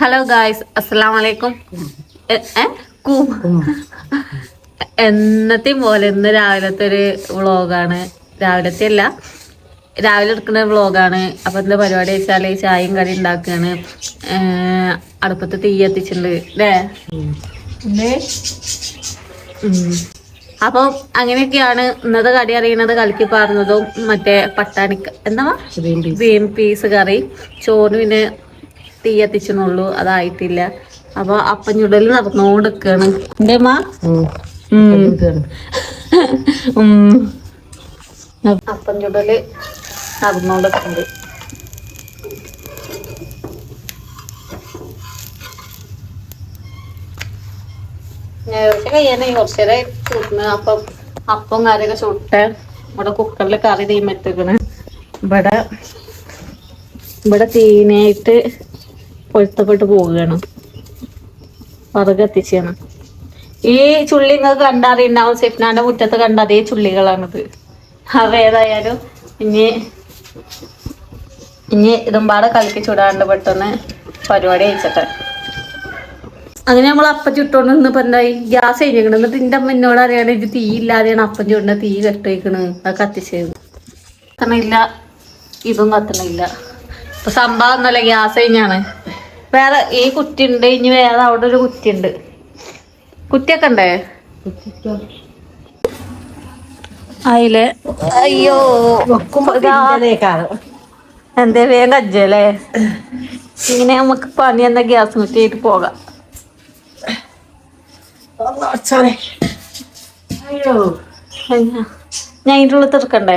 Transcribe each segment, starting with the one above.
Hello guys അസ്സലാം വലൈക്കും എന്നത്തെയും പോലെ ഇന്ന് രാവിലത്തെ ഒരു വ്ളോഗാണ്. രാവിലത്തെ അല്ല രാവിലെ എടുക്കുന്ന വ്ളോഗാണ്. അപ്പൊ എന്താ പരിപാടി വെച്ചാൽ ചായയും കറി ഉണ്ടാക്കുകയാണ് അടുപ്പത്ത് തീ എത്തിച്ചിട്ടുണ്ട് അല്ലേ അപ്പൊ അങ്ങനെയൊക്കെയാണ് ഇന്നത്തെ കടി അറിയുന്നത് കലക്കി പാർന്നതും മറ്റേ പട്ടാണിക്ക എന്താ? Green peas curry. ചോറിന് പിന്നെ തീ എത്തിച്ചെന്നുള്ളൂ അതായിട്ടില്ല. അപ്പൊ അപ്പം ചുടൽ നടന്നുകൊണ്ട് നിൽക്കാണ് എന്റെ അമ്മ അപ്പം ചുടൽ അപ്പം അപ്പം കാര്യമൊക്കെ ചുട്ട് ഇവിടെ കുക്കറിൽ കറി തീമെത്തിക്കണ് ഇവിടെ ഇവിടെ തീനായിട്ട് പൊരുത്തപ്പെട്ട് പോവുകയാണ്. വിറക് എത്തിച്ചാണ് ഈ ചുള്ളി നിങ്ങൾക്ക് കണ്ടറിയുണ്ടാവും സിഫ്നാന്റെ മുറ്റത്ത് കണ്ട അതേ ചുള്ളികളാണിത്. അവ ഏതായാലും ഇനി ഇനി ഇതും പാടെ ചൂടാണ്ട് പെട്ടെന്ന് പരിപാടി അയച്ചിട്ട് അങ്ങനെ നമ്മൾ അപ്പം ചുട്ടോണ്ട് നിന്നപ്പോ എന്തായി? ഗ്യാസ് കഴിഞ്ഞിരിക്കണം എന്നിട്ട് എന്റെ അമ്മ എന്നോട് അറിയാണ് ഇത് തീ ഇല്ലാതെയാണ് അപ്പം ചുടുന്ന തീ കെട്ടിക്കണ് അത് കത്തിച്ചത് കത്തണില്ല. ഇതും കത്തണില്ല. ഇപ്പൊ സംഭവം ഒന്നല്ല ഗ്യാസ് കഴിഞ്ഞാണ്. വേറെ ഈ കുറ്റി ഉണ്ട് ഇനി വേറെ അവിടെ ഒരു കുറ്റി ഉണ്ട് കുറ്റിയൊക്കെ ഉണ്ടേ? അതിൽ അയ്യോ എന്തേ വേഗം കജ്ജല്ലേ? ഇങ്ങനെ നമുക്ക് പണി എന്ന ഗ്യാസ് കുറ്റിയായിട്ട് പോകാം. അയ്യ. ഞാൻ ഇതിന്റെ ഉള്ളിൽ തീർക്കണ്ടേ?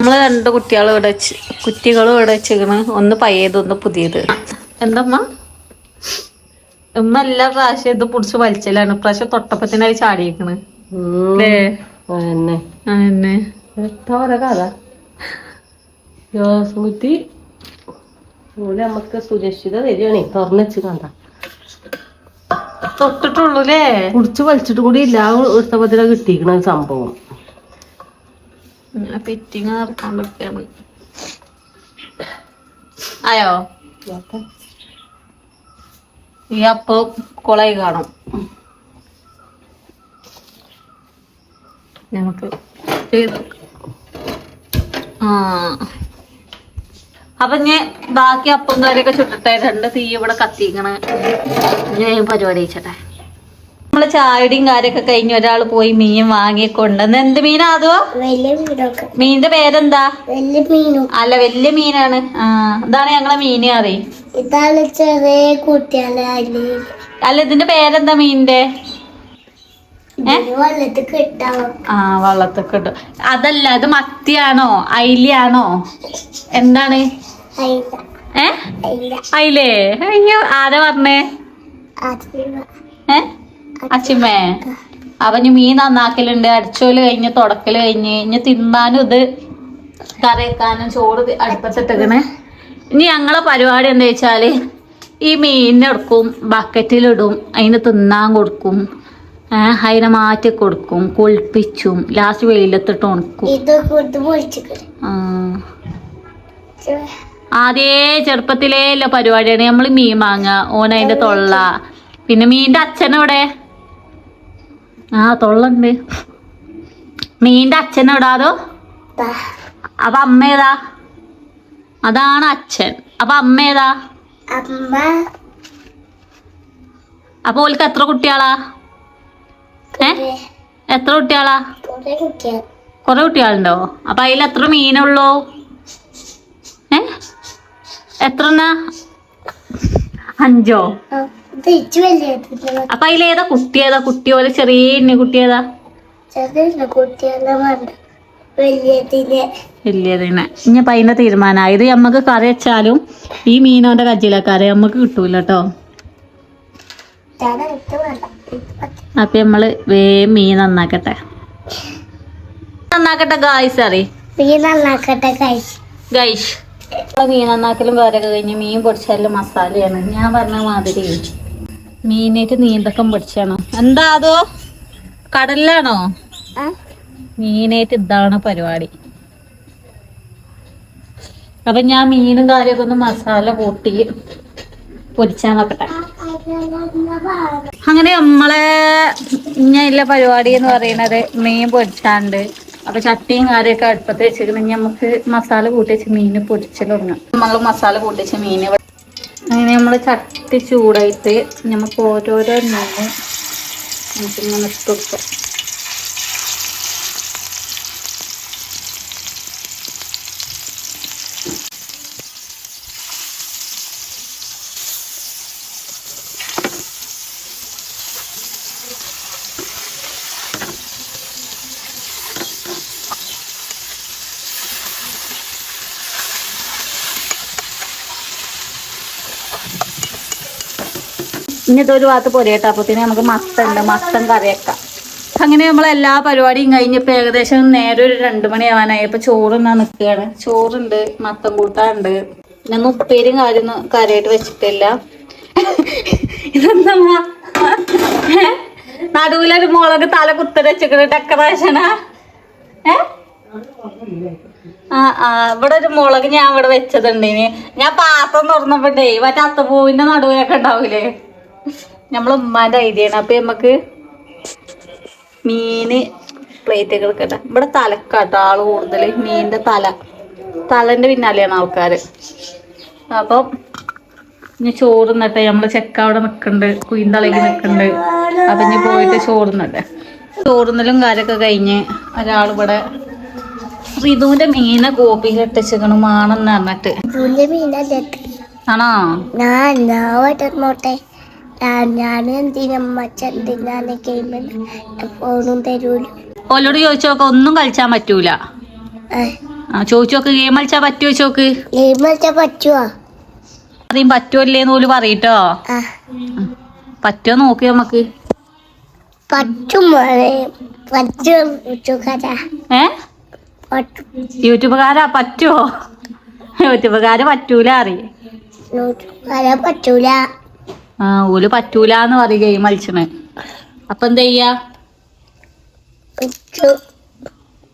നമ്മൾ രണ്ട് കുട്ടികൾ ഇവിടെ വെച്ച് കുറ്റികളും ഇവിടെ വെച്ചിരിക്കണ്. ഒന്ന് പയ്യത് ഒന്ന് പുതിയത്. എന്തമ്മ? ഉമ്മ എല്ലാ പ്രാവശ്യം ഇത് പിടിച്ച് വലിച്ചലാണ്. പ്രാവശ്യം തൊട്ടപ്പത്തിനായി ചാടിയേക്കണ്. അല്ലേ അതന്നെ. കഥ. നമുക്ക് സുരക്ഷിത തരികയാണേ. തുറന്നു കണ്ട. തൊട്ടിട്ടുള്ളൂ അല്ലേ കുടിച്ച് വലിച്ചിട്ട് കൂടി ഇല്ല. എടുത്തപ്പത്തിനാ കിട്ടിയിരിക്കണ സംഭവം. ഫിറ്റിങ് നടക്കൊണ്ടിരിക്കാണ് ആയോ ഈ അപ്പ് കുളയി കാണും നമുക്ക് ആ. അപ്പൊ ഞാൻ ബാക്കി അപ്പം കാര്യൊക്കെ ചുട്ടിട്ടായിട്ടുണ്ട് രണ്ട് തീ ഇവിടെ കത്തിക്കണേ ഞാൻ പരിപാടി വെച്ചട്ടെ. നമ്മൾ ചായടിയും കാര്യമൊക്കെ കഴിഞ്ഞ് ഒരാൾ പോയി മീൻ വാങ്ങിക്കൊണ്ട് എന്ത് മീനാ അതോ? മീനിന്റെ പേരെന്താ? അല്ല വലിയ മീനാണ്. ആ ഇതാണ് ഞങ്ങളെ മീന് കറി. ഇതാണ് ചെറിയ അല്ല ഇതിന്റെ പേരെന്താ മീനിന്റെ? ആ വള്ളത്തൊക്കെ അതല്ല ഇത് മത്തിയാണോ? അയിലയാണോ? എന്താണ്? ഏ? അയിലേ. അയ്യോ ആരാ പറഞ്ഞേ? ഏ? അച്ചിമ്മേ ഇനി മീൻ നന്നാക്കലുണ്ട് അടിച്ചോൽ കഴിഞ്ഞ് തുടക്കൽ കഴിഞ്ഞ് ഇനി തിന്നാനും ഇത് കറി വെക്കാനും ചോറ് അടുപ്പത്തിട്ടേക്കണേ ഇനി ഞങ്ങളെ പരിപാടി എന്താ വെച്ചാൽ ഈ മീനിനെടുക്കും ബക്കറ്റിലിടും അതിന് തിന്നാൻ കൊടുക്കും അതിനെ മാറ്റി കൊടുക്കും കുളിപ്പിച്ചും ലാസ്റ്റ് വെയിലത്തിട്ട് ഉണക്കും. ആദ്യേ ചെറുപ്പത്തിലേ ഉള്ള പരിപാടിയാണ് നമ്മൾ മീൻ വാങ്ങുക ഓൻ അതിന്റെ തൊള്ള. പിന്നെ മീനിന്റെ അച്ഛനെവിടെ ആ തൊള്ളുണ്ട്. മീന്റെ അച്ഛൻ എവിടാതോ അപ്പൊ അമ്മ ഏതാ? അതാണ് അച്ഛൻ. അപ്പൊ അമ്മ ഏതാ? അപ്പൊ ഓൽക്ക് എത്ര കുട്ടികളാ? ഏ? എത്ര കുട്ടികളാ? കൊറേ കുട്ടികളുണ്ടോ? അപ്പൊ അതിൽ എത്ര മീനുള്ളൂ? ഏ? എത്ര അഞ്ചോ? അപ്പൊ അതിലേതാ കുട്ടി ഏതാ കുട്ടി പോലെ ചെറിയ ഇന്ന കുട്ടി ഏതാ ചെറിയ കുട്ടികളെ വേണ്ട വലിയതിനെ. ഇനി അതിന്റെ തീരുമാനമായി ഇത് നമ്മക്ക് കറി വെച്ചാലും ഈ മീനോന്റെ കജ്ജിലക്കാരെ നമ്മക്ക് കിട്ടൂല കേട്ടോ. അപ്പൊ നമ്മൾ വേ മീൻ നന്നാക്കട്ടെ. നന്നാക്കട്ടെ ഗായ്സ് അറി മീൻ നന്നാക്കട്ടെ ഗൈഷ് ഗൈഷ് മീൻ നന്നാക്കലും വേറെ കഴിഞ്ഞ് മീൻ പൊടിച്ചാലും മസാലയാണ്. ഞാൻ പറഞ്ഞ മാതിരി മീനായിട്ട് നീന്തക്കം പൊടിച്ചാണ്. എന്താ അതോ? കടലിലാണോ? മീനേറ്റ് മീനായിട്ട് ഇതാണ് പരിപാടി. അപ്പൊ ഞാൻ മീനും കാര്യമൊക്കെ ഒന്ന് മസാല കൂട്ടി പൊരിച്ചാൻ നോക്കട്ടെ. അങ്ങനെ നമ്മളെ ഇങ്ങനെയുള്ള പരിപാടി എന്ന് പറയുന്നത് മീൻ പൊരിച്ചാണ്ട് അപ്പൊ ചട്ടിയും കാര്യമൊക്കെ അടുപ്പത്ത് വെച്ചിരുന്നു നമുക്ക് മസാല കൂട്ടി വെച്ച് മീൻ നമ്മൾ നമ്മൾ മസാല കൂട്ടി വെച്ച് മീൻ അങ്ങനെ നമ്മൾ ചട്ടി ചൂടായിട്ട് നമുക്ക് ഓരോരോ നമുക്ക് ഇങ്ങനെ ഇട്ട് കൊടുക്കാം. ഇനി ഇതൊരു ഭാഗത്ത് പൊരിയട്ടെ അപ്പത്തിന് നമുക്ക് മസ്തുണ്ട് മസ്തം കറിയൊക്കെ അങ്ങനെ നമ്മൾ എല്ലാ പരിപാടിയും കഴിഞ്ഞപ്പോൾ ഏകദേശം നേരെ ഒരു രണ്ട് മണിയാവാനായി. ഇപ്പൊ ചോറുന്നാ നിൽക്കുകയാണ് ചോറുണ്ട് മത്തം കൂട്ടാനുണ്ട്. പിന്നെ ഉപ്പേരും കാര്യം കാര്യമായിട്ട് വെച്ചിട്ടില്ല. ഇതെന്താ നടുവിലൊരു മുളക് തല കുത്തരച്ചിട്ട് ഡെക്കറേഷനാ ഏ? ആ ആ ഇവിടെ ഒരു മുളക് ഞാൻ ഇവിടെ വെച്ചതുണ്ട് ഇനി. ഞാൻ പാത്രം തുറന്നപ്പോണ്ടേ മറ്റേ അത്തപ്പൂവിന്റെ നടുവിലൊക്കെ ഉണ്ടാവൂലേ? നമ്മളെ ഉമ്മാന്റെ ഐഡിയ ആണ്. അപ്പൊ നമുക്ക് മീന് പ്ലേറ്റൊക്കെ എടുക്കട്ടെ ഇവിടെ തലക്കാട്ടോ ആൾ കൂടുതൽ മീനിന്റെ തല. തലന്റെ പിന്നാലെയാണ് ആൾക്കാര്. അപ്പം ഇനി ചോറ് നട്ടെ നമ്മൾ ചെക്ക അവിടെ നിക്കണ്ട്. കുയിന്തളകി നിക്കണ്ട്. അപ്പൊ ഇനി പോയിട്ട് ചോറ് നിന്നിട്ടെ ചോറുന്നലും കാര്യമൊക്കെ കഴിഞ്ഞ് ഒരാളിവിടെ റിതുവിന്റെ മീനെ കോപ്പി കെട്ടിച്ചിക്കണു മാണെന്ന് പറഞ്ഞിട്ട്. ആണോ? ഞാൻ ഞാൻ വട്ടോട്ടെ ഞാൻ ഞാൻ എന്തിനമ്മ എന്തിനാണ് ഫോണും തരൂല ഓലോട് ഒന്നും കളിച്ചാൻ പറ്റൂല. ആ ചോദിച്ചു നോക്ക് ഗെയിം കളിച്ചാ പറ്റുമോ ചോക്ക് ഗെയിം കളിച്ചാൽ പറ്റുമോ അറിയും പറ്റുമല്ലേന്ന് പോലും പറയട്ടോ? പറ്റുമോ നോക്കി നമുക്ക് പറ്റും പറ്റും ഏ? യൂട്യൂബുകാരാ പറ്റുമോ യൂട്യൂബുകാര് പറ്റൂല അറിയ പറ്റൂല. ഓൽ പറ്റൂല എന്ന് പറയുക ഈ കളിച്ചണ് അപ്പൊ എന്താ ചെയ്യാ? പറ്റും.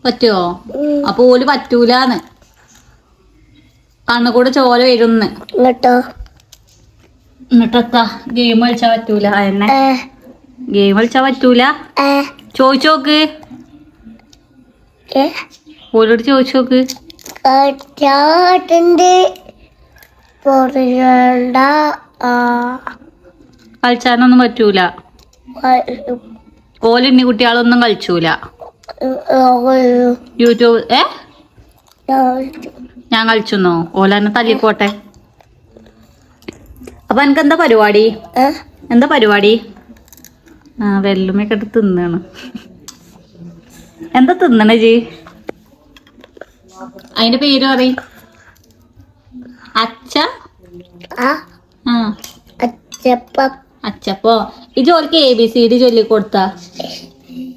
പറ്റുമോ. അപ്പൊ ഓൽ പറ്റൂലാന്ന്. കണ്ണുകൂടെ ചോര വരുന്ന്. എന്നിട്ടെത്താ ഗെയിം കളിച്ചാ പറ്റൂല. എന്നെ? ഗെയിം കളിച്ചാ പറ്റൂല? ഏ. ചോദിച്ചു നോക്ക്. ഓരോട് ചോദിച്ചു നോക്ക്. കറ്റാട്ടുണ്ട് പൊറിയണ്ട ആ. കളിച്ചാനൊന്നും പറ്റൂല. ഓലിണ്ണി കുട്ടികളൊന്നും കളിച്ചൂല. യൂട്യൂബ് ഏ? ഞാൻ കളിച്ചെന്നോ. ഓലെന്നെ തല്ലിക്കോട്ടെ. അപ്പൊ എനിക്ക് എന്താ പരിപാടി? എന്താ പരിപാടി? ആ വെല്ലുമൊക്കെ ഇട്ട് തിന്നാണ്. എന്താ തിന്നണേ ജി? അതിന്റെ പേര് പറയും. അച്ഛ ആ. ആ. അച്ചപ്പം അച്ചപ്പോ ഈ ജോലിക്ക് എ ബി സി ഡി ചൊല്ലി കൊടുത്താ.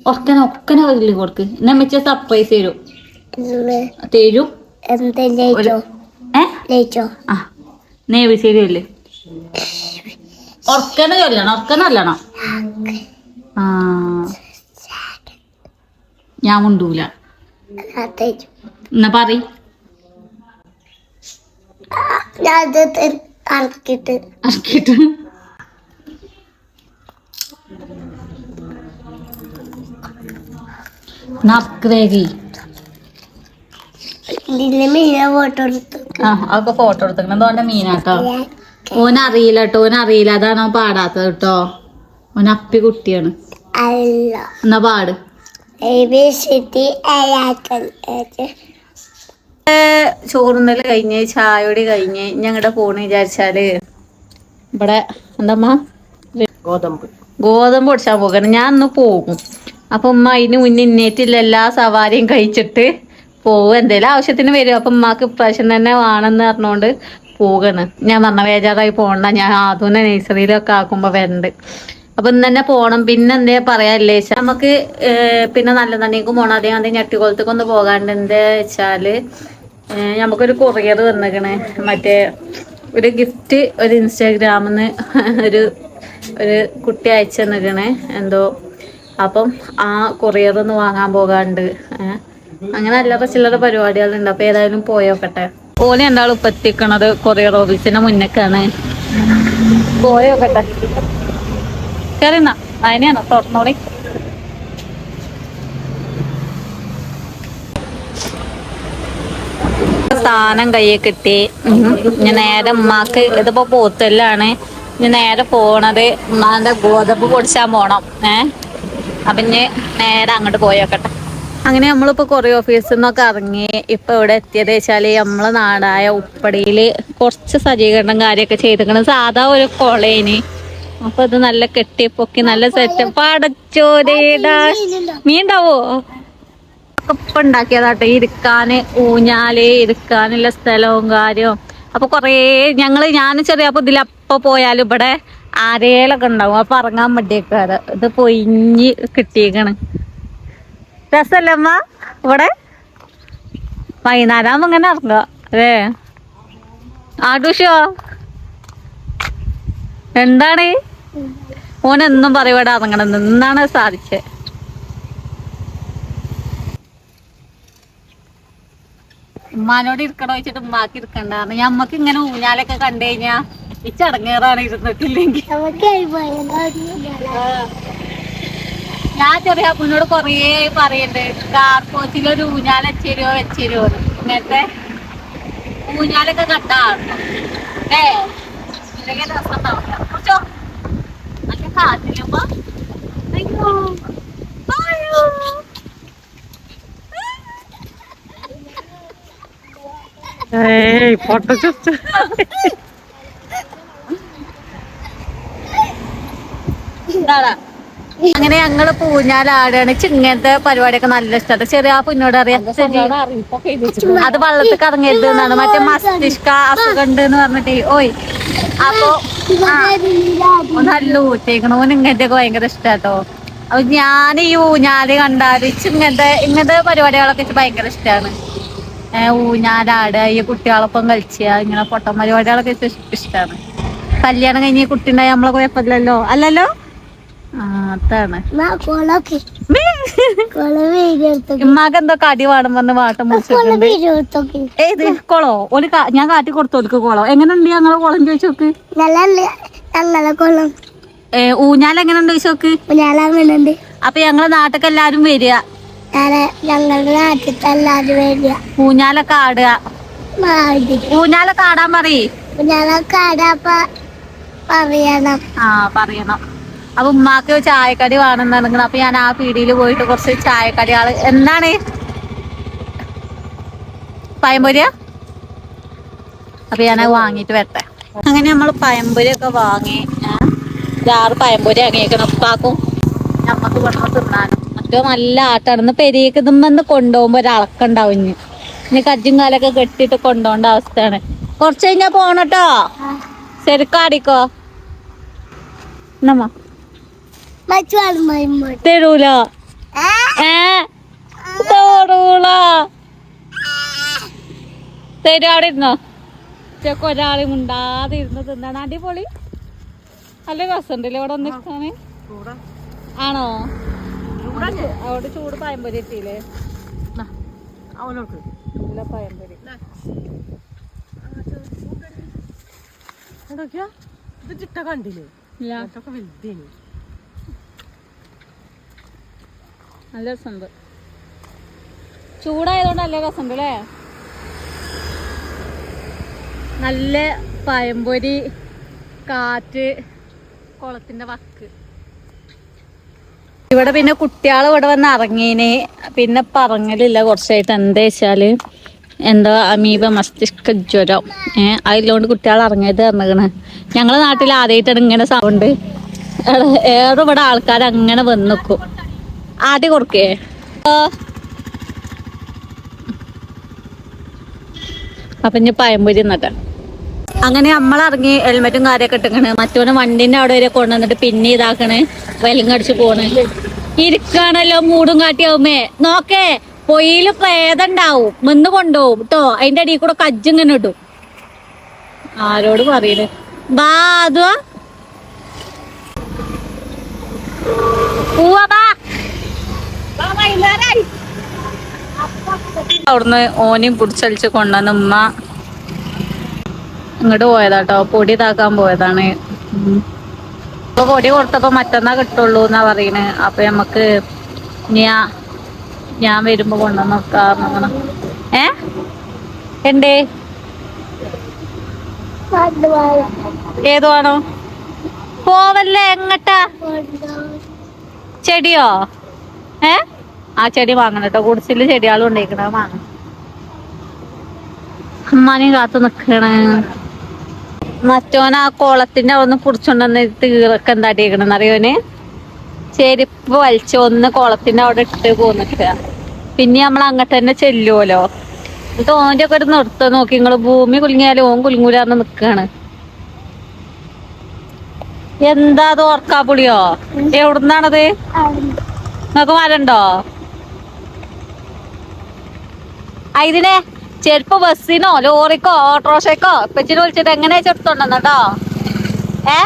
ഒക്കനെ ഒക്കനെ ചൊല്ലി കൊടുക്ക്. എന്നെ മെച്ച സർപ്രൈസ് തരും. തരും. ആ. എ ബി സി ഡി ചൊല്ല്. ഒർക്കന ചൊല്ലണം ഒർക്കന അല്ലണം ആ. ഞാൻ മുണ്ടൂല. എന്നാ പറ ഞാൻ അറക്കിട്ട്. അറക്കിട്ട്. നർക്ക് വേഗി ഇതിന്റെ മീനെ ഫോട്ടോ എടുത്തു ആ അതൊക്കെ ഫോട്ടോ എടുത്തേക്കണം. എന്തോന്റെ മീനാട്ടോ ഓൻ അറിയില്ല കേട്ടോ ഓൻ അറിയില്ല അതാണ് അവൻ പാടാത്തത് കേട്ടോ ഓൻ അപ്പി കുട്ടിയാണ്. എന്നാ പാട്. എ ബി സി ഡി അയാക്കൽ ചോറുന്നൽ കഴിഞ്ഞ് ചായോടി കഴിഞ്ഞ് ഞങ്ങളുടെ പോണ് വിചാരിച്ചാൽ. ഇവിടെ എന്താ ഗോതമ്പ്. ഗോതമ്പ് പൊടിച്ചാൽ പോകണം ഞാൻ ഒന്ന് പോകും. അപ്പൊ ഉമ്മ അതിന് മുന്നേ ഇന്നേറ്റില്ല എല്ലാ സവാരിയും കഴിച്ചിട്ട് പോകും എന്തെങ്കിലും ആവശ്യത്തിന് വരും. അപ്പൊ ഉമ്മാക്ക് ഇപ്രാവശ്യം തന്നെ വേണമെന്ന് പറഞ്ഞുകൊണ്ട് പോകണ്. ഞാൻ പറഞ്ഞ വേജാറായി പോകണ്ട. ഞാൻ ആദ്യം നഴ്സറിയിലൊക്കെ ആക്കുമ്പോ വരണ്ട്. അപ്പൊ ഇന്ന് തന്നെ പോണം. പിന്നെ എന്തേ പറയാല്ലേ? വെച്ചാൽ നമുക്ക് പിന്നെ നല്ല നന്ദിക്കും പോണം. അതേ അതേ ഞെട്ടിക്കുളത്തേക്ക് ഒന്ന് പോകാണ്ട് എന്താ വെച്ചാൽ നമുക്കൊരു കൊറിയർ തന്നിക്കണേ. മറ്റേ ഒരു ഗിഫ്റ്റ് ഒരു ഇൻസ്റ്റാഗ്രാമിൽ നിന്ന് ഒരു ഒരു കുട്ടി അയച്ചു തന്നിക്കണേ എന്തോ. അപ്പം ആ കൊറിയർ ഒന്ന് വാങ്ങാൻ പോകാണ്ട് അങ്ങനെ അല്ലറ ചില്ലറ പരിപാടികളുണ്ട്. അപ്പൊ ഏതായാലും പോയോക്കട്ടെ ഓനെ എന്താ ഇപ്പൊ എത്തിക്കണത് കൊറിയർ ഓഫീസിന്റെ മുന്നേക്കാണ്. പോയോക്കട്ടെ കയറിന്നാ അതിനെയാണോ തുറന്നോളി. സാധനം കയ്യിൽ കിട്ടി. ഞാൻ നേരെ ഉമ്മാക്ക് ഇതിപ്പോ പോത്തല്ലാണ്. ഇനി നേരെ പോണത് ഉമ്മാന്റെ ഗോതമ്പ് പൊടിച്ചാൻ പോണം. ഏ? അപ്പം ഇനി നേരെ അങ്ങോട്ട് പോയോക്കട്ടെ അങ്ങനെ നമ്മളിപ്പോ കുറേ ഓഫീസിൽ നിന്നൊക്കെ ഇറങ്ങി ഇപ്പൊ ഇവിടെ എത്തിയത് വെച്ചാൽ നമ്മളെ നാടായ ഉപ്പടിയിൽ കുറച്ച് സജ്ജീകരണം കാര്യമൊക്കെ ചെയ്തിരിക്കണം സാധാ ഒരു കൊളേന്. അപ്പൊ ഇത് നല്ല കെട്ടിപ്പൊക്കി നല്ല സെറ്റ് പടച്ചോരേടാ മീൻ ഉണ്ടാവോ ഉണ്ടാക്കിയതാട്ടെ ഇരിക്കാന് ഊഞ്ഞാൽ ഇരിക്കാനുള്ള സ്ഥലവും കാര്യവും. അപ്പൊ കൊറേ ഞങ്ങൾ ഞാൻ ചെറിയ അപ്പൊ ഇതിലപ്പ പോയാലും ഇവിടെ ആരേലൊക്കെ ഉണ്ടാവും. അപ്പൊ ഇറങ്ങാൻ മടിയേക്കാറ് ഇത് പൊയിഞ്ഞ് കിട്ടിയേക്കാണ്. രസല്ലേ അമ്മ ഇവിടെ? വൈകുന്നേരം ഇങ്ങനെ ഇറങ്ങുക അല്ലേ? ടൂഷോ എന്താണ്? ഓൻ എന്നും പറയും ഇവിടെ ഇറങ്ങണം. എന്നാണ് സാധിച്ചത് ഉമ്മാനോട് ഇരിക്കണോ വെച്ചിട്ട് ഉമ്മാക്ക് ഇരിക്കണ്ടായിരുന്നു ഞമ്മക്ക് ഇങ്ങനെ ഊഞ്ഞാലൊക്കെ കണ്ടു കഴിഞ്ഞാ ഈ ചടങ്ങേറാണ് ഇരുന്നിട്ടില്ലെങ്കിൽ നമുക്ക് ഞാൻ ചെറിയ അപ്പനോട് കൊറേ പറയണ്ട് കാർ കോച്ചിലൊരു ഊഞ്ഞാൽ വെച്ചേരോ വെച്ചേരോ ഇങ്ങനത്തെ ഊഞ്ഞാലൊക്കെ കണ്ടാണ് ഏ? ഇല്ലെങ്കിൽ രസം ഉണ്ടാവില്ല. കുറിച്ചോ നല്ല കാറ്റിലുമ്പോ. അയ്യോ. അയ്യോ. ഏയ് പൊട്ടച്ചു ഇതാടാ. അങ്ങനെ ഞങ്ങൾ പൂഞ്ഞാലാടാണ്. ഇങ്ങനത്തെ പരിപാടിയൊക്കെ നല്ല ഇഷ്ടമാണ് ചെറിയ ആ പിന്നോട് അറിയാം. അത് വള്ളത്തിൽ കറങ്ങരുത് എന്നാണ്. മറ്റേ മസ്തിഷ്ക അസുഖം ഉണ്ട് എന്ന് പറഞ്ഞിട്ട്. ഓയ്. അപ്പൊ നല്ല ഊറ്റേക്കണ. ഓൻ ഇങ്ങനത്തെ ഒക്കെ ഭയങ്കര ഇഷ്ടാട്ടോ. അപ്പൊ ഞാൻ ഈ ഊഞ്ഞാൽ കണ്ടാൽ ഇങ്ങനത്തെ ഇങ്ങനത്തെ പരിപാടികളൊക്കെ ഭയങ്കര ഇഷ്ടമാണ് ഊഞ്ഞാലാട് ഈ കുട്ടികളൊപ്പം കളിച്ചുക ഇങ്ങനെ പൊട്ടം പരിപാടികളൊക്കെ ഇഷ്ടമാണ് കല്യാണം കഴിഞ്ഞ് കുട്ടി ഉണ്ടായി നമ്മളെ കുഴപ്പമില്ലല്ലോ. അല്ലല്ലോ? അതാണ്. എന്തോ കടി വേണം വന്ന് വാട്ടം മുറിച്ചിട്ടുണ്ട്. ഏത്? കൊളോ? ഒരു ഞാൻ കാട്ടി കൊടുത്തോൽക്ക് കൊളോ. എങ്ങനെയുണ്ട് ഞങ്ങളെ കുളം ചോദിച്ചു നോക്ക്. നല്ല ഞങ്ങളെ കൊളം. ഏ, ഊഞ്ഞാൽ എങ്ങനെയുണ്ട് ചോക്ക് അപ്പൊ ഞങ്ങളെ നാട്ടിലേക്ക് എല്ലാരും വരിക. ഞാൻ ഞങ്ങളുടെ നാട്ടിലത്തെ എല്ലാവരും വരിക. ഊഞ്ഞാലൊക്കെ ആടുക. ഊഞ്ഞാലൊക്കെ ആടാൻ പറയേ. ഊഞ്ഞാലൊക്കെ ആടാ പറയണം. ആ പറയണം. അപ്പൊ ഉമ്മാക്ക് ചായക്കടി വേണമെന്നുണ്ടെങ്കിൽ അപ്പൊ ഞാൻ ആ പീടിയിൽ പോയിട്ട് കുറച്ച് ചായക്കടികൾ എന്താണ്? പഴംപൊരിയ അപ്പൊ ഞാൻ വാങ്ങിട്ട് വാങ്ങിയിട്ട് വരട്ടെ. അങ്ങനെ നമ്മൾ പയമ്പൊരി ഒക്കെ വാങ്ങി ആറ് പയമ്പൊരി അങ്ങനെയൊക്കെ ഉപ്പാക്കും. നമ്മക്ക് ഇവിടെ തിന്നാനും. മറ്റോ നല്ല ആട്ടാണ്. ഇന്ന് പെരിയൊക്കെ ഇതുമെന്ന് കൊണ്ടുപോകുമ്പോ ഒരളക്കുണ്ടാവും ഇനി ഇനി കജ്ജും കാലൊക്കെ കെട്ടിട്ട് കൊണ്ടുപോകേണ്ട അവസ്ഥയാണ്. കുറച്ച് കഴിഞ്ഞാ പോണട്ടോ. ശരിക്കാടിക്കോ എന്നമ്മ തരൂല. ഏ? തരൂല. തരും അവിടെ ഇരുന്നോ? ഉച്ചയ്ക്ക് ഒരാളെ മുണ്ടാതെ ഇരുന്ന് തിന്നാണ് അടിപൊളി. നല്ല രസമുണ്ടല്ലേ ഇവിടെ നിൽക്കാന് ആണോ? അവിടെ ചൂട് പയമ്പൊരി എത്തിയില്ലേ നല്ല ഇത് ചിട്ട കണ്ടില്ലേ ഇല്ല അതൊക്കെ വലുതേനി നല്ല രസമുണ്ട്. ചൂടായതുകൊണ്ട് നല്ല രസമുണ്ട് അല്ലേ? നല്ല പഴംപൊരി കാറ്റ് കുളത്തിന്റെ വക്ക്. ഇവിടെ പിന്നെ കുട്ടികൾ ഇവിടെ വന്ന് ഇറങ്ങീന്. പിന്നെ പറഞ്ഞലില്ല കുറച്ചായിട്ട് എന്താ വെച്ചാൽ എന്താ അമീബ മസ്തിഷ്ക ജ്വരം. ഏഹ് അതിലോണ്ട് കുട്ടികൾ ഇറങ്ങിയത് ഇറങ്ങണ് ഞങ്ങളെ നാട്ടിൽ ആദ്യമായിട്ടാണ് ഇങ്ങനെ സൗണ്ട് ഏറെ ഇവിടെ ആൾക്കാർ അങ്ങനെ വന്ന് നിൽക്കും. ആദ്യം കൊടുക്കേ. അപ്പൊ ഇനി പഴംപൊരി എന്നിട്ട് അങ്ങനെ നമ്മളിറങ്ങി ഹെൽമെറ്റും കാര്യമൊക്കെ ഇട്ടിക്കണ്. മറ്റോനെ വണ്ടിന്റെ അവിടെ വരെ കൊണ്ടുവന്നിട്ട് പിന്നെ ഇതാക്കണ്. വെലിങ്ങടിച്ച് പോണ്. ഇരിക്കാണല്ലോ മൂടും കാട്ടിയാവുമേ നോക്കേ പൊയിൽ പ്രേതണ്ടാവും നിന്ന് കൊണ്ടുപോകും കേട്ടോ അതിന്റെ അടിയിൽ കൂടെ കജ്ജിങ്ങനെ ഇടും. ആരോട് പറയണ്? ബാ അതുവാ പോവാ ബാ അവിടുന്ന് ഓനെയും പിടിച്ചലിച്ച് കൊണ്ടുവന്ന് ഉമ്മ ഇങ്ങോട്ട് പോയതാട്ടോ. പൊടി ഇതാക്കാൻ പോയതാണ്. ഇപ്പൊ പൊടി കൊടുത്തപ്പോ മറ്റന്നാ കിട്ടുള്ളൂ എന്നാ പറയണേ. അപ്പൊ നമുക്ക് ഞാൻ ഞാൻ വരുമ്പോ കൊണ്ടുവന്ന് നോക്കാറുണ്ട് ഏ? എന്തേ? ഏതുവാണോ പോവല്ലേ എങ്ങട്ടാ? ചെടിയോ? ഏ? ആ ചെടി വാങ്ങണം കേട്ടോ. കുടിച്ചിൽ ചെടികളും ഉണ്ടായിക്കണ വാങ്ങണം. അമ്മാനെയും കാത്തു നിക്കണ്. മറ്റോൻ ആ കോളത്തിന്റെ അവിടെ നിന്ന് കുടിച്ചോണ്ടെന്ന് തീറൊക്കെ എന്താട്ടിയേക്കണെന്ന് അറിയോന് ചെരുപ്പ് വലിച്ചു ഒന്ന് കുളത്തിന്റെ അവിടെ ഇട്ട് പോന്നിട്ട് പിന്നെ നമ്മൾ അങ്ങോട്ട് തന്നെ ചെല്ലുമല്ലോ എന്നിട്ട് ഓന്റെ ഒക്കെ ഒരു നിർത്തം നോക്കി. നിങ്ങൾ ഭൂമി കുലുങ്ങിയാലും ഓൻ കുലുങ്ങൂലാന്ന് നിക്കാണ്. എന്താ അത് ഓർക്കാപ്പുളിയോ എവിടുന്നാണത്? നിങ്ങക്ക് മരണ്ടോ ആ, ഇതിനെ ചെരുപ്പ് ബസ്സിനോ ലോറിക്കോ ഓട്ടോറിക്ഷക്കോ ഇപ്പച്ചിനെ വിളിച്ചിട്ട് എങ്ങനെ ചെടുത്തോണ്ടെന്നോ ഏ?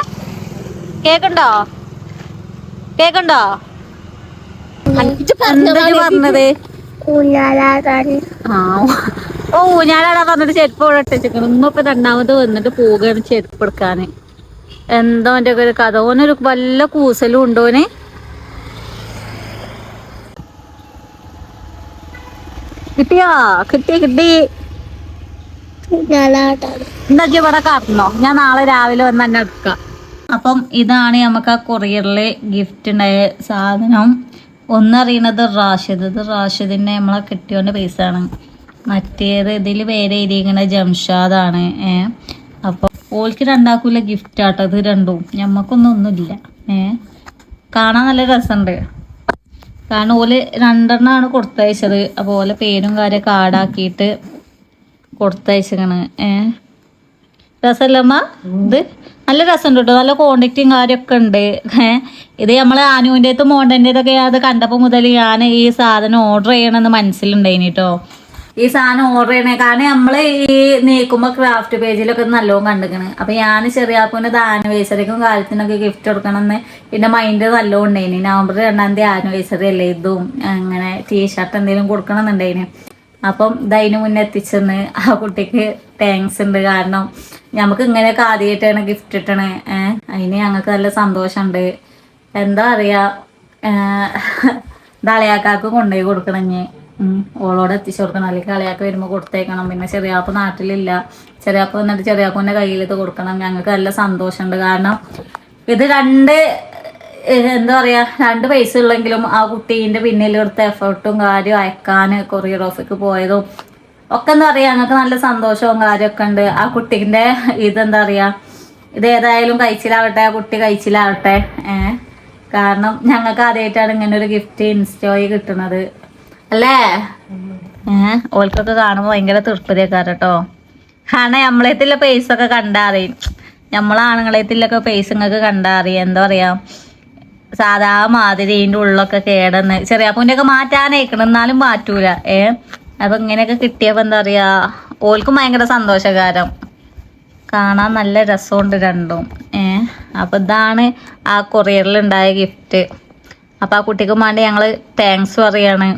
കേക്കണ്ടോ? കേക്കുണ്ടോ? പറഞ്ഞത്? ആ ഓ ഞാനാടാ പറഞ്ഞിട്ട് ചെരുപ്പ് ഇവിടെ ഇട്ടിരിക്കണം ഉമ്മ രണ്ടാമത് വന്നിട്ട് പോവുകയാണ് ചെരുപ്പ് എടുക്കാന്. എന്തോ എന്റെ ഒക്കെ ഒരു കഥ. ഓനൊരു വല്ല കൂസലും ഉണ്ടോന് കിട്ടിയോ? കിട്ടി കിട്ടി. എന്താ ഇവിടെ കാരണോ ഞാൻ നാളെ രാവിലെ വന്ന് തന്നെ എടുക്കാം. അപ്പം ഇതാണ് നമുക്ക് ആ കൊറിയറിലെ ഗിഫ്റ്റ് ഉണ്ടായ സാധനം. ഒന്നറിയണത് റാഷിദ്. ഇത് റാഷിദിന്റെ നമ്മളെ കിട്ടിയോന്റെ പൈസ ആണ് മറ്റേത് ഇതിൽ പേര് എഴുതിയിരിക്കണ ജംഷാദാണ്. ഏ? അപ്പൊ ഓൾക്ക് രണ്ടാക്കൂല ഗിഫ്റ്റ് ആട്ടോ. ഇത് രണ്ടും. ഞമ്മക്കൊന്നും ഒന്നുമില്ല. ഏ? കാണാൻ നല്ല രസമുണ്ട്. കാരണം ഓൽ രണ്ടെണ്ണമാണ് കൊടുത്തയച്ചത്. അപ്പോൾ ഓലെ പേരും കാര്യം കാടാക്കിയിട്ട് കൊടുത്തയച്ചേക്കണ്. ഏ? രസമല്ലമ്മ ഇത് നല്ല രസമുണ്ട് കേട്ടോ. നല്ല ക്വാണ്ടിറ്റിയും കാര്യമൊക്കെ ഉണ്ട്. ഇത് നമ്മൾ ആനുവിന്റെതും മോണ്ടന്റെതൊക്കെ അത് കണ്ടപ്പോൾ മുതൽ ഞാൻ ഈ സാധനം ഓർഡർ ചെയ്യണമെന്ന് മനസ്സിലുണ്ടായിനി കേട്ടോ. ഈ സാധനം ഓർഡർ ചെയ്യണേ. കാരണം നമ്മൾ ഈ നീക്കുമ്പോൾ ക്രാഫ്റ്റ് പേജിലൊക്കെ നല്ലോണം കണ്ടിക്കണ്. അപ്പൊ ഞാൻ ചെറിയാപ്പൂന്റെ ആനിവേഴ്സറിക്കും കാലത്തിനൊക്കെ ഗിഫ്റ്റ് കൊടുക്കണമെന്ന് എന്റെ മൈൻഡ് നല്ലോണം ഉണ്ടായിന്. നവംബർ രണ്ടാം തീയതി ആനിവേഴ്സറി അല്ലേ ഇതും. അങ്ങനെ ടീഷർട്ട് എന്തെങ്കിലും കൊടുക്കണമെന്നുണ്ടായിന് അപ്പം ഇതതിന് മുന്നേ എത്തിച്ചെന്ന് ആ കുട്ടിക്ക് താങ്ക്സ് ഉണ്ട് കാരണം നമുക്ക് ഇങ്ങനെയൊക്കെ ആദ്യമായിട്ടാണ് ഗിഫ്റ്റ് ഇട്ടണേ. ഏഹ് അതിന് ഞങ്ങൾക്ക് നല്ല സന്തോഷമുണ്ട് എന്താ പറയാ ദളയാക്കാക്ക് കൊണ്ടുപോയി കൊടുക്കണം ഇനി ഉം. ഓളോട് എത്തിച്ചു കൊടുക്കണം അല്ലെങ്കിൽ കളിയാക്കി വരുമ്പോൾ കൊടുത്തേക്കണം. പിന്നെ ചെറിയാപ്പ് നാട്ടിലില്ല. ചെറിയാപ്പ് വന്നിട്ട് ചെറിയാപ്പൂന്റെ കയ്യിൽ ഇത് കൊടുക്കണം. ഞങ്ങൾക്ക് നല്ല സന്തോഷമുണ്ട്. കാരണം ഇത് രണ്ട് എന്താ പറയാ രണ്ട് പൈസ ഉള്ളെങ്കിലും ആ കുട്ടീന്റെ പിന്നിൽ എടുത്ത എഫേർട്ടും കാര്യവും അയക്കാൻ കൊറിയർ ഓഫിക്ക് പോയതും ഒക്കെ എന്താ പറയാ ഞങ്ങൾക്ക് നല്ല സന്തോഷവും കാര്യമൊക്കെ ഉണ്ട്. ആ കുട്ടീന്റെ ഇതെന്താ പറയാ ഇത് ഏതായാലും കഴിച്ചിലാവട്ടെ. ആ കുട്ടി കഴിച്ചിലാവട്ടെ. കാരണം ഞങ്ങൾക്ക് ആദ്യമായിട്ടാണ് ഇങ്ങനെ ഒരു ഗിഫ്റ്റ് ഇൻസ്റ്റോയി കിട്ടുന്നത് അല്ലേ? ഏഹ് ഓൾക്കൊക്കെ കാണുമ്പോൾ ഭയങ്കര തൃപ്തിയൊക്കെ കേട്ടോ കാരണം പേസ് പൈസ ഒക്കെ കണ്ടറിയും നമ്മളാണുങ്ങളെത്തിലൊക്കെ പൈസ നിങ്ങൾക്ക് എന്താ പറയാ? സാധാ മാതിരി ഇതിന്റെ ഉള്ളൊക്കെ കേടന്ന്. ചെറിയ ഒക്കെ മാറ്റാനേക്കണം എന്നാലും മാറ്റൂല. ഏ? അപ്പൊ ഇങ്ങനെയൊക്കെ കിട്ടിയപ്പോ എന്താ പറയാ? ഓൽക്കും ഭയങ്കര സന്തോഷകാരം. കാണാൻ നല്ല രസമുണ്ട് രണ്ടും. ഏ? അപ്പൊ ഇതാണ് ആ കൊറിയറിൽ ഉണ്ടായ ഗിഫ്റ്റ് അപ്പൊ ആ കുട്ടിക്ക് വേണ്ടി ഞങ്ങൾ താങ്ക്സ് പറയാണ്.